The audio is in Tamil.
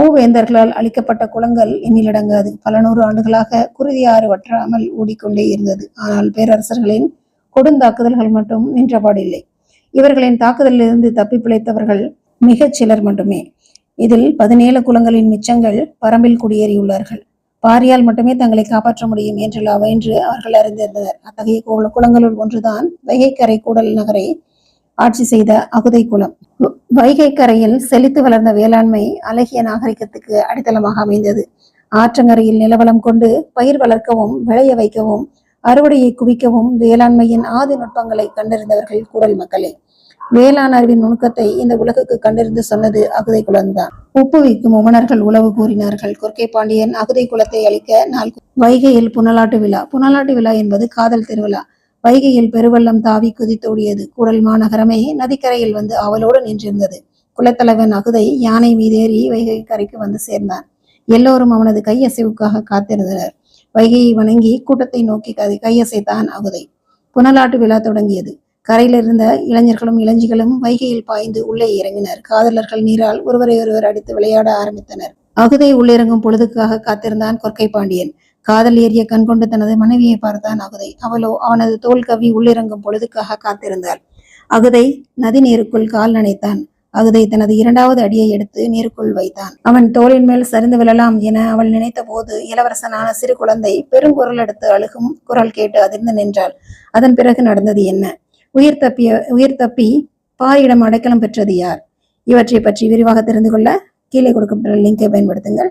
மூவேந்தர்களால் அளிக்கப்பட்ட குளங்கள் எண்ணிலடங்காது. பல நூறு ஆண்டுகளாக குருதியாறு வற்றாமல் ஓடிக்கொண்டே இருந்தது. ஆனால் பேரரசர்களின் கொடுந்தாக்குதல்கள் மட்டும் நின்றபாடில்லை. இவர்களின் தாக்குதலிலிருந்து தப்பி பிழைத்தவர்கள் மிகச் சிலர் மட்டுமே. இதில் பதினேழு குளங்களின் மிச்சங்கள் பரம்பில் குடியேறியுள்ளார்கள். பாரியால் மட்டுமே தங்களை காப்பாற்ற முடியும் என்று என்று அவர்கள் அறிந்திருந்தனர். அத்தகைய குளங்களுள் ஒன்றுதான் வைகைக்கரை கூடல் நகரை ஆட்சி செய்த அகுதை குலம். வைகை கரையில் செழித்து வளர்ந்த வேளாண்மை அழகிய நாகரிகத்துக்கு அடித்தளமாக அமைந்தது. ஆற்றங்கரையில் நிலவளம் கொண்டு பயிர் வளர்க்கவும் விளைய வைக்கவும் அறுவடையை குவிக்கவும் வேளாண்மையின் ஆதி நுட்பங்களை கண்டறிந்தவர்கள் கூடல் மக்களே. வேளாண் அறிவின் நுணுக்கத்தை இந்த உலகுக்கு கண்டறிந்து சொன்னது அகுதை குலம்தான். உப்பு வைக்கும் உமணர்கள் உளவு கூறினார்கள் கொற்கை பாண்டியன் அகுதை குலத்தை அளிக்க நாள் வைகையில் புனலாட்டு விழா. புனலாட்டு விழா என்பது காதல் திருவிழா. வைகையில் பெருவெள்ளம் தாவி குதித்தோடியது. கூடல் மாநகரமே நதிக்கரையில் வந்து அவளோடு நின்றிருந்தது. குலத்தலைவன் அகுதை யானை மீதேறி வைகை கரைக்கு வந்து சேர்ந்தான். எல்லோரும் அவனது கையசைவுக்காக காத்திருந்தனர். வைகையை வணங்கி கூட்டத்தை நோக்கி கதை கையசைத்தான் அகுதை. புனலாட்டு விழா தொடங்கியது. கரையில் இருந்த இளைஞர்களும் இளஞ்சிகளும் வைகையில் பாய்ந்து உள்ளே இறங்கினர். காதலர்கள் நீரால் ஒருவரை ஒருவர் அடித்து விளையாட ஆரம்பித்தனர். அகுதை உள்ளிறங்கும் பொழுதுக்காக காத்திருந்தான் கொற்கை பாண்டியன். காதல் ஏறிய கண்கொண்டு தனது மனைவியை பார்த்தான் அகுதை. அவளோ அவனது தோல் கவி உள்ளிறங்கும் பொழுதுக்காக காத்திருந்தாள். அகுதை நதி நீருக்குள் கால் நனைத்தான். அகுதை தனது இரண்டாவது அடியை எடுத்து நீருக்குள் வைத்தான். அவன் தோளின் மேல் சரிந்து விழலாம் என அவள் நினைத்த போது இளவரசனான சிறு குழந்தை பெருங்குரல் எடுத்து அழுகும் குரல் கேட்டு அதிர்ந்து நின்றாள். அதன் பிறகு நடந்தது என்ன? உயிர் தப்பிய உயிர் தப்பி பாரியிடம் அடைக்கலம் பெற்றது யார்? இவற்றை பற்றி விரிவாக தெரிந்து கொள்ள கீழே கொடுக்கப்பட்டுள்ள லிங்கை பயன்படுத்துங்கள்.